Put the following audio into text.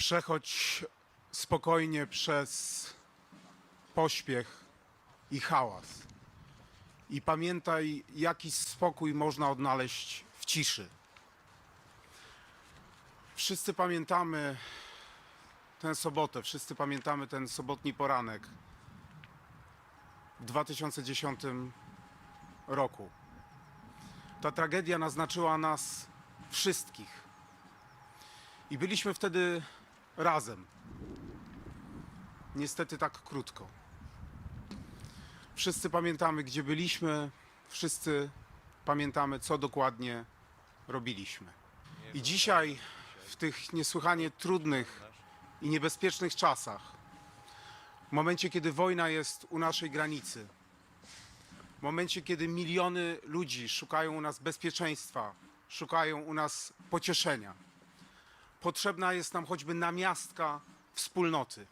Przechodź spokojnie przez pośpiech i hałas. I pamiętaj, jaki spokój można odnaleźć w ciszy. Wszyscy pamiętamy tę sobotę, wszyscy pamiętamy ten sobotni poranek w 2010 roku. Ta tragedia naznaczyła nas wszystkich. I byliśmy wtedy razem. Niestety tak krótko. Wszyscy pamiętamy, gdzie byliśmy, wszyscy pamiętamy, co dokładnie robiliśmy. I dzisiaj, w tych niesłychanie trudnych i niebezpiecznych czasach, w momencie, kiedy wojna jest u naszej granicy, w momencie, kiedy miliony ludzi szukają u nas bezpieczeństwa, szukają u nas pocieszenia, potrzebna jest nam choćby namiastka wspólnoty.